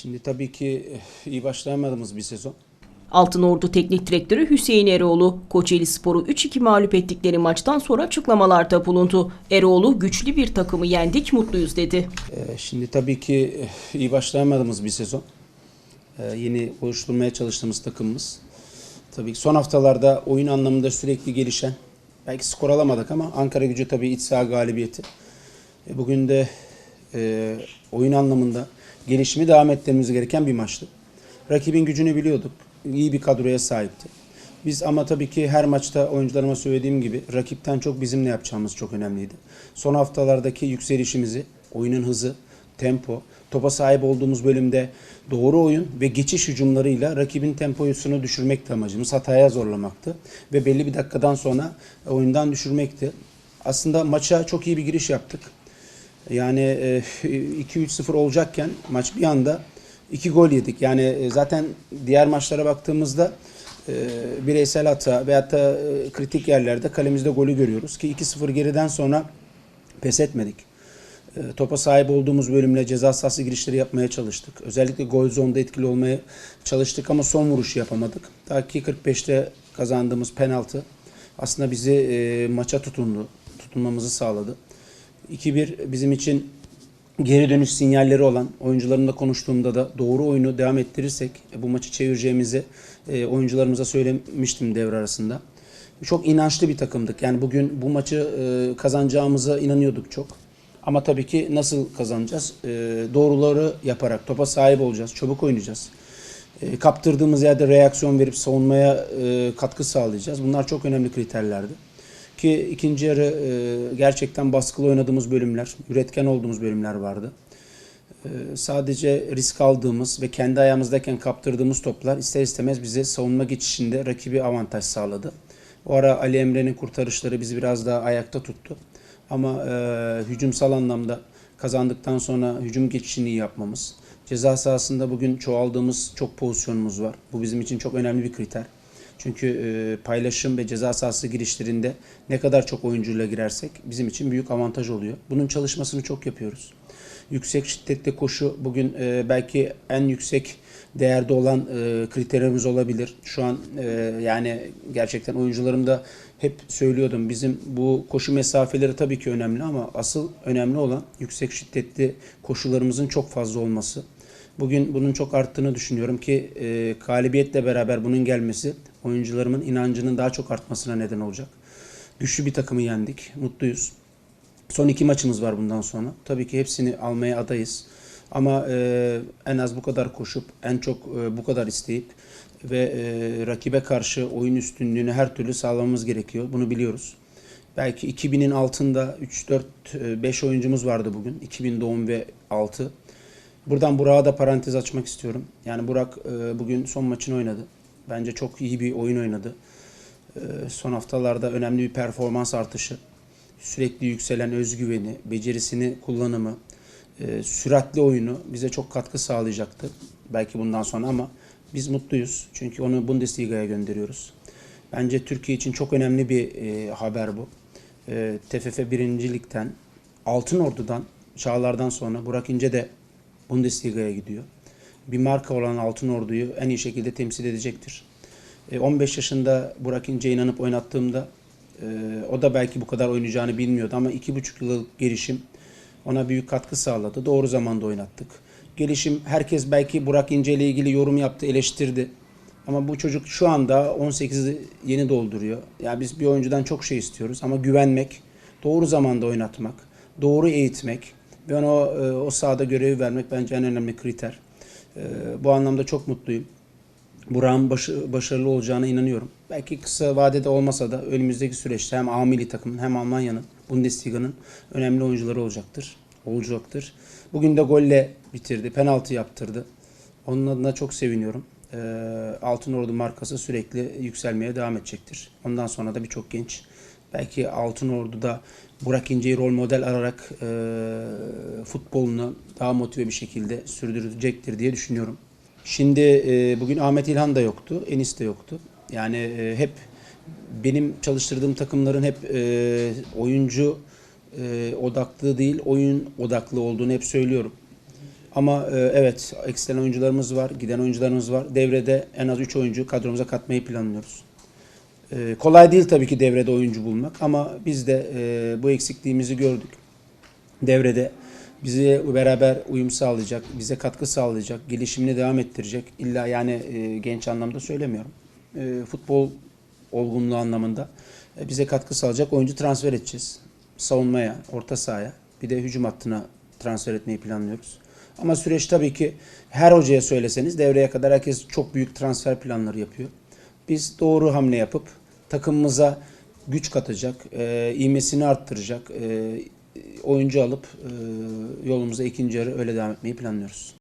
Şimdi tabii ki eh, iyi başlayamadığımız bir sezon. Altınordu Teknik Direktörü Hüseyin Eroğlu, Kocaeli Spor'u 3-2 mağlup ettikleri maçtan sonra açıklamalarda bulundu. Eroğlu güçlü bir takımı yendik mutluyuz dedi. Eh, Şimdi tabii ki eh, iyi başlayamadığımız bir sezon. Yeni oluşturmaya çalıştığımız takımımız. Tabii ki son haftalarda oyun anlamında sürekli gelişen, belki skor alamadık ama Ankara gücü tabii iç saha galibiyeti. E, Bugün de oyun anlamında gelişimi devam ettirmemiz gereken bir maçtı. Rakibin gücünü biliyorduk. İyi bir kadroya sahipti. Biz ama tabii ki her maçta oyuncularıma söylediğim gibi rakipten çok bizim ne yapacağımız çok önemliydi. Son haftalardaki yükselişimizi, oyunun hızı, tempo, topa sahip olduğumuz bölümde doğru oyun ve geçiş hücumlarıyla rakibin temposunu düşürmekti amacımız. Hataya zorlamaktı ve belli bir dakikadan sonra oyundan düşürmekti. Aslında maça çok iyi bir giriş yaptık. Yani e, 2-3-0 olacakken maç bir anda 2 gol yedik. Yani e, zaten diğer maçlara baktığımızda e, bireysel hata veyahut da e, kritik yerlerde kalemizde golü görüyoruz. Ki 2-0 geriden sonra pes etmedik. E, Topa sahip olduğumuz bölümle ceza sahası girişleri yapmaya çalıştık. Özellikle gol zonda etkili olmaya çalıştık ama son vuruşu yapamadık. Ta ki 45'te kazandığımız penaltı aslında bizi e, maça tutundu, tutunmamızı sağladı. 2-1 bizim için geri dönüş sinyalleri olan oyuncularımla konuştuğumda da doğru oyunu devam ettirirsek e, bu maçı çevireceğimizi e, oyuncularımıza söylemiştim devre arasında. Çok inançlı bir takımdık. Yani bugün bu maçı e, kazanacağımıza inanıyorduk çok. Ama tabii ki nasıl kazanacağız? Doğruları yaparak topa sahip olacağız, çabuk oynayacağız. Kaptırdığımız yerde reaksiyon verip savunmaya katkı sağlayacağız. Bunlar çok önemli kriterlerdi. Ki ikinci yarı e, gerçekten baskılı oynadığımız bölümler, üretken olduğumuz bölümler vardı. E, sadece risk aldığımız ve kendi ayağımızdayken kaptırdığımız toplar ister istemez bize savunma geçişinde rakibi avantaj sağladı. O ara Ali Emre'nin kurtarışları bizi biraz daha ayakta tuttu. Ama e, hücumsal anlamda kazandıktan sonra hücum geçişini yapmamız. Ceza sahasında bugün çoğaldığımız çok pozisyonumuz var. Bu bizim için çok önemli bir kriter. Çünkü e, paylaşım ve ceza sahası girişlerinde ne kadar çok oyuncuyla girersek bizim için büyük avantaj oluyor. Bunun çalışmasını çok yapıyoruz. Yüksek şiddetli koşu bugün e, belki en yüksek değerde olan e, kriterimiz olabilir. Şu an yani gerçekten oyuncularım da hep söylüyordum. Bizim bu koşu mesafeleri tabii ki önemli ama asıl önemli olan yüksek şiddetli koşularımızın çok fazla olması. Bugün bunun çok arttığını düşünüyorum ki e, galibiyetle beraber bunun gelmesi oyuncularımın inancının daha çok artmasına neden olacak. Güçlü bir takımı yendik, mutluyuz. Son iki maçımız var bundan sonra. Tabii ki hepsini almaya adayız. Ama e, en az bu kadar koşup, en çok e, bu kadar isteyip ve e, rakibe karşı oyun üstünlüğünü her türlü sağlamamız gerekiyor. Bunu biliyoruz. Belki 2000'in altında 3, 4, 5 oyuncumuz vardı bugün. 2000 doğum ve 6. Buradan Burak'a da parantez açmak istiyorum. Yani Burak e, bugün son maçını oynadı. Bence çok iyi bir oyun oynadı. E, son haftalarda önemli bir performans artışı. Sürekli yükselen özgüveni, becerisini kullanımı, e, süratli oyunu bize çok katkı sağlayacaktı. Belki bundan sonra ama biz mutluyuz. Çünkü onu Bundesliga'ya gönderiyoruz. Bence Türkiye için çok önemli bir e, haber bu. TFF 1. Lig'den, Altın Ordu'dan, Çağlar'dan sonra Burak İnce de Bundesliga'ya gidiyor. Bir marka olan Altın Ordu'yu en iyi şekilde temsil edecektir. E, 15 yaşında Burak İnce'ye inanıp oynattığımda e, o da belki bu kadar oynayacağını bilmiyordu ama 2,5 yıllık gelişim ona büyük katkı sağladı. Doğru zamanda oynattık. Gelişim herkes belki Burak İnce ile ilgili yorum yaptı, eleştirdi. Ama bu çocuk şu anda 18'i yeni dolduruyor. Yani biz bir oyuncudan çok şey istiyoruz ama güvenmek, doğru zamanda oynatmak, doğru eğitmek ve ona e, o sahada görevi vermek bence en önemli kriter. E, Bu anlamda çok mutluyum. Burak'ın başı, başarılı olacağına inanıyorum. Belki kısa vadede olmasa da önümüzdeki süreçte hem A milli takımın hem Almanya'nın, Bundesliga'nın önemli oyuncuları olacaktır. Olacaktır. Bugün de golle bitirdi, penaltı yaptırdı. Onun adına çok seviniyorum. Ee, Altın Ordu markası sürekli yükselmeye devam edecektir. Ondan sonra da birçok genç belki Altın Ordu'da Burak İnce'yi rol model ararak e, futbolunu daha motive bir şekilde sürdürecektir diye düşünüyorum. Şimdi e, bugün Ahmet İlhan da yoktu, Enis de yoktu. Yani e, hep benim çalıştırdığım takımların hep e, oyuncu e, odaklı değil, oyun odaklı olduğunu hep söylüyorum. Ama e, evet eksilen oyuncularımız var, giden oyuncularımız var. Devrede en az 3 oyuncu kadromuza katmayı planlıyoruz. E, kolay değil tabii ki devrede oyuncu bulmak ama biz de e, bu eksikliğimizi gördük. Devrede bize beraber uyum sağlayacak, bize katkı sağlayacak, gelişimini devam ettirecek. İlla yani e, genç anlamda söylemiyorum. E, futbol olgunluğu anlamında e, bize katkı sağlayacak oyuncu transfer edeceğiz. Savunmaya, orta sahaya, bir de hücum hattına transfer etmeyi planlıyoruz. Ama süreç tabii ki her hocaya söyleseniz devreye kadar herkes çok büyük transfer planları yapıyor. Biz doğru hamle yapıp takımımıza güç katacak, e, ivmesini arttıracak e, oyuncu alıp e, yolumuza ikinci yarı öyle devam etmeyi planlıyoruz.